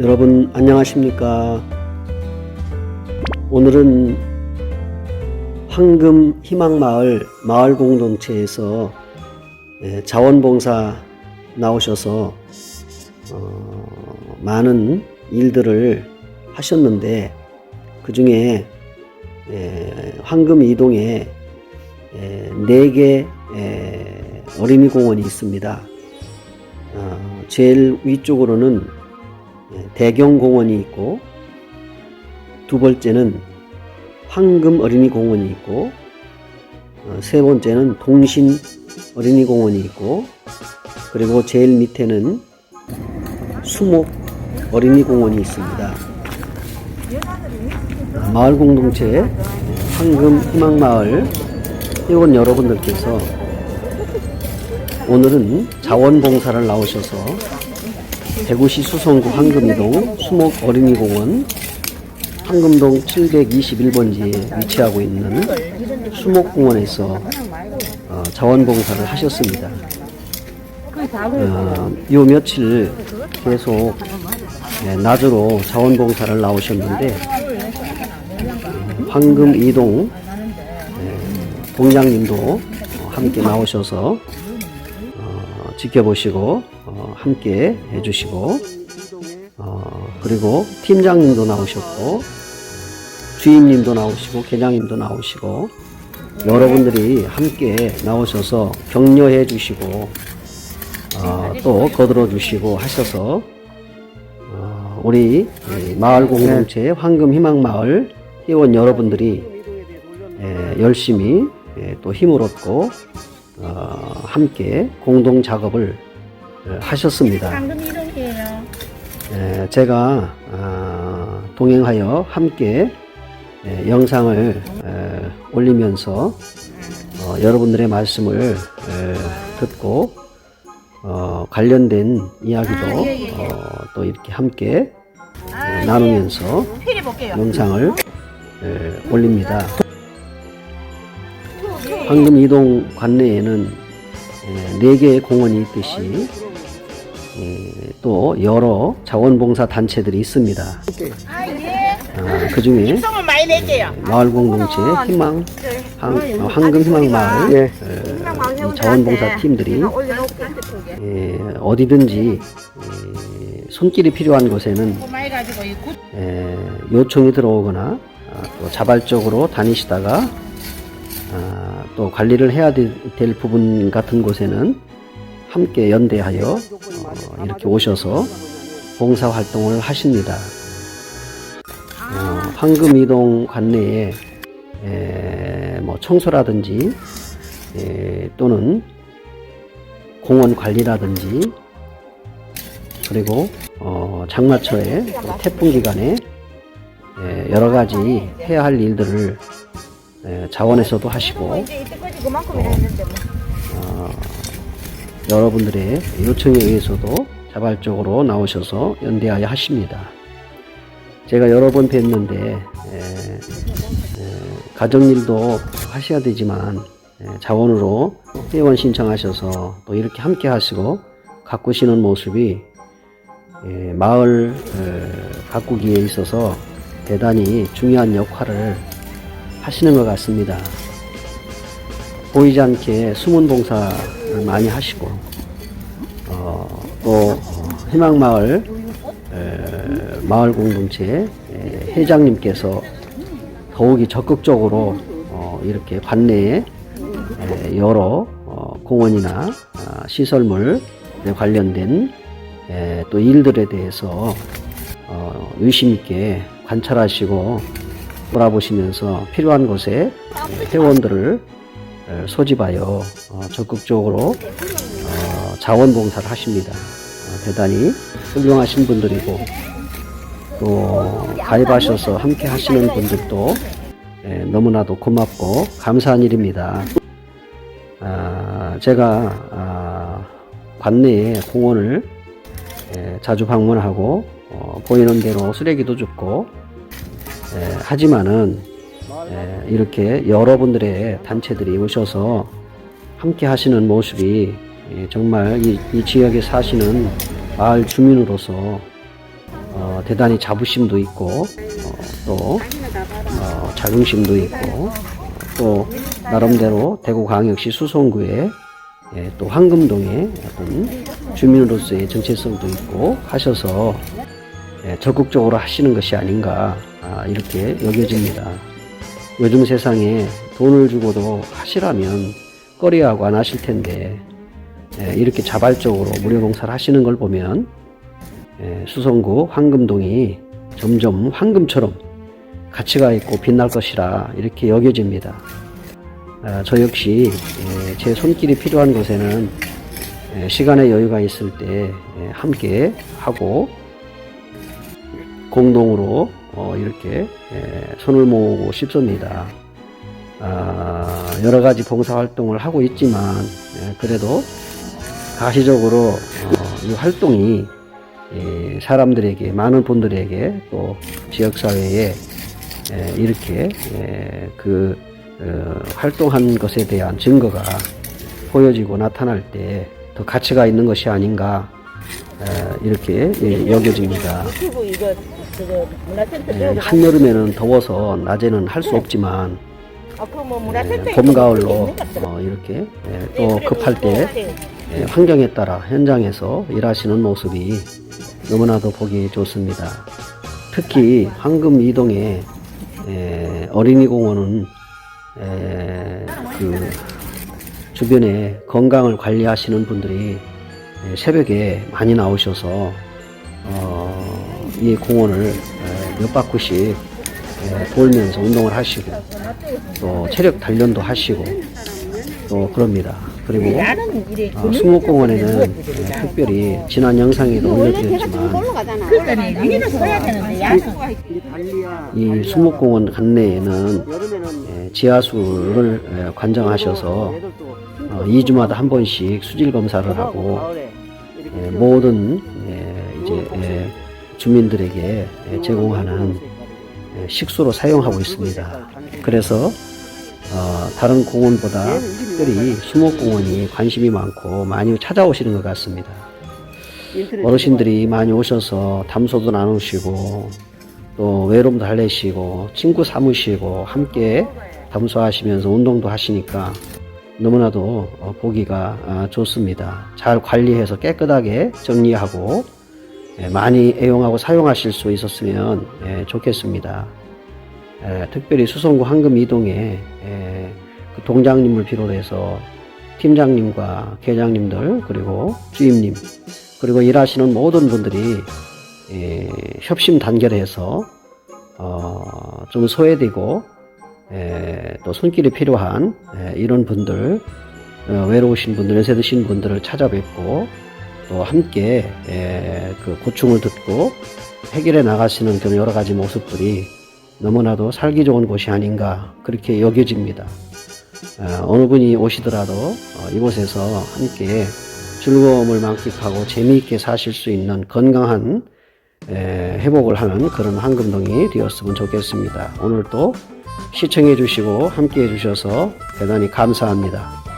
여러분 안녕하십니까? 오늘은 황금 희망마을 마을 공동체에서 예, 자원봉사 나오셔서 어, 많은 일들을 하셨는데 그 중에 예, 황금 이동에 예, 네개 예, 어린이 공원이 있습니다. 어, 제일 위쪽으로는 예, 대경공원이 있고 두 번째는 황금 어린이 공원이 있고 어, 세 번째는 동신 어린이 공원이 있고 그리고 제일 밑에는 수목 어린이 공원이 있습니다. 마을 공동체 황금 희망마을 회원 여러분들께서 오늘은 자원봉사를 나오셔서 대구시 수성구 황금이동 수목 어린이공원 황금동 721번지에 위치하고 있는 수목공원에서 어, 자원봉사를 하셨습니다. 어, 요 며칠 계속 예, 낮으로 자원봉사를 나오셨는데 어, 황금 이동 예, 동장님도 어, 함께 나오셔서 어, 지켜보시고 어, 함께 해주시고 어, 그리고 팀장님도 나오셨고 주임님도 나오시고 계장님도 나오시고 여러분들이 함께 나오셔서 격려해 주시고 어, 또 거들어 주시고 하셔서 어, 우리 이 마을 공동체 황금 희망 마을 회원 여러분들이 예, 열심히 예, 또 힘을 얻고 어, 함께 공동 작업을 어, 하셨습니다. 방금 이동이에요. 예, 제가 아, 동행하여 함께 예, 영상을 에, 올리면서 어, 여러분들의 말씀을 에, 듣고 어, 관련된 이야기도 아, 예, 예, 예. 어, 또 이렇게 함께 아, 에, 나누면서 필히 볼게요. 영상을 에, 올립니다. 황금 이동 관내에는 에, 네 개의 공원이 있듯이 에, 또 여러 자원봉사 단체들이 있습니다. 아, 예. 아, 그 중에 입성을 많이 낼게요. 마을 공동체 희망 황, 어, 황금 희망 마을 예. 자원봉사 팀들이 예, 어디든지 예, 손길이 필요한 곳에는. 예, 요청이 들어오거나 아, 또 자발적으로 다니시다가 아, 또 관리를 해야 될, 될 부분 같은 곳에는 함께 연대하여 어, 이렇게 오셔서 봉사 활동을 하십니다. 어, 황금이동 관내에 에, 뭐 청소라든지 에, 또는 공원 관리라든지 그리고 어, 장마철에 또 태풍 기간에 에, 여러 가지 해야 할 일들을 에, 자원에서도 하시고 했는데 뭐. 어, 여러분들의 요청에 의해서도 자발적으로 나오셔서 연대하여 하십니다. 제가 여러 번 뵀는데 에, 에, 가정일도 하셔야 되지만 에, 자원으로 회원 신청하셔서 또 이렇게 함께 하시고 가꾸시는 모습이 에, 마을 에, 가꾸기에 있어서 대단히 중요한 역할을 하시는 것 같습니다. 보이지 않게 숨은 봉사를 많이 하시고 어, 또 어, 희망마을 에, 마을 공동체 에, 회장님께서 더욱이 적극적으로 어, 이렇게 관내에 에, 여러 어, 공원이나 아, 시설물 관련된 에, 또 일들에 대해서 어, 의심 있게 관찰하시고 돌아보시면서 필요한 곳에 에, 회원들을 에, 소집하여 어, 적극적으로 어, 자원봉사를 하십니다. 어, 대단히 훌륭하신 분들이고 또 가입하셔서 함께 하시는 분들도 에, 너무나도 고맙고 감사한 일입니다. 아, 제가 아, 관내에 공원을 에, 자주 방문하고 어, 보이는 대로 쓰레기도 줍고 에, 하지만은 에, 이렇게 여러분들의 단체들이 오셔서 함께 하시는 모습이 예, 정말 이, 이 지역에 사시는 마을 주민으로서 어, 어, 대단히 자부심도 있고 어, 또 어, 자긍심도 있고 어, 또 나름대로 대구광역시 수성구에 예, 또 황금동에 어떤 주민으로서의 정체성도 있고 하셔서 예, 적극적으로 하시는 것이 아닌가 아, 이렇게 여겨집니다. 요즘 세상에 돈을 주고도 하시라면 꺼리하고 안 하실 텐데 예, 이렇게 자발적으로 무료 봉사를 하시는 걸 보면 예, 수성구 황금동이 점점 황금처럼 가치가 있고 빛날 것이라 이렇게 여겨집니다. 아, 저 역시 예, 제 손길이 필요한 곳에는 예, 시간의 여유가 있을 때 예, 함께 하고 공동으로 어, 이렇게 예, 손을 모으고 싶습니다. 아, 여러 가지 봉사 활동을 하고 있지만 예, 그래도 가시적으로 어, 이 활동이 예, 사람들에게 많은 분들에게 또 지역 사회에 예, 이렇게 예, 그 어, 활동한 것에 대한 증거가 보여지고 나타날 때 더 가치가 있는 것이 아닌가 에, 이렇게 예, 여겨집니다. 예, 한여름에는 더워서 낮에는 할 수 없지만 아, 문화센터 예, 봄 가을로 어, 이렇게 예, 또 급할 때 예, 환경에 따라 현장에서 일하시는 모습이 너무나도 보기 좋습니다. 특히 황금 이동의 에, 어린이 공원은 에, 그 주변에 건강을 관리하시는 분들이 에, 새벽에 많이 나오셔서 어, 이 공원을 에, 몇 바퀴씩 에, 돌면서 운동을 하시고 또 체력 단련도 하시고 또 그럽니다. 그리고 어, 수목공원에는 예, 특별히 지난 영상에도 올려드렸지만 야수 이 수목공원 관내에는 예, 지하수를 예, 관정하셔서 어, 2주마다 한 번씩 수질 검사를 하고 예, 모든 예, 이제 예, 주민들에게 예, 제공하는 예, 식수로 사용하고 있습니다. 그래서 어, 다른 공원보다 특별히 수목공원이 관심이 많고 많이 찾아오시는 것 같습니다. 어르신들이 많이 오셔서 담소도 나누시고 또 외로움도 달래시고 친구 삼으시고 함께 담소하시면서 운동도 하시니까 너무나도 어, 보기가 아, 좋습니다. 잘 관리해서 깨끗하게 정리하고 예, 많이 애용하고 사용하실 수 있었으면 예, 좋겠습니다. 에, 특별히 수성구 황금 이동에 에, 그 동장님을 비롯해서 팀장님과 계장님들 그리고 주임님 그리고 일하시는 모든 분들이 에, 협심 단결해서 어, 좀 소외되고 에, 또 손길이 필요한 에, 이런 분들 어, 외로우신 분들 연세 드신 분들을 찾아뵙고 또 함께 에, 그 고충을 듣고 해결해 나가시는 그런 여러 가지 모습들이 너무나도 살기 좋은 곳이 아닌가 그렇게 여겨집니다. 어, 어느 분이 오시더라도 어, 이곳에서 함께 즐거움을 만끽하고 재미있게 사실 수 있는 건강한 에, 회복을 하는 그런 황금동이 되었으면 좋겠습니다. 오늘도 시청해 주시고 함께 해 주셔서 대단히 감사합니다.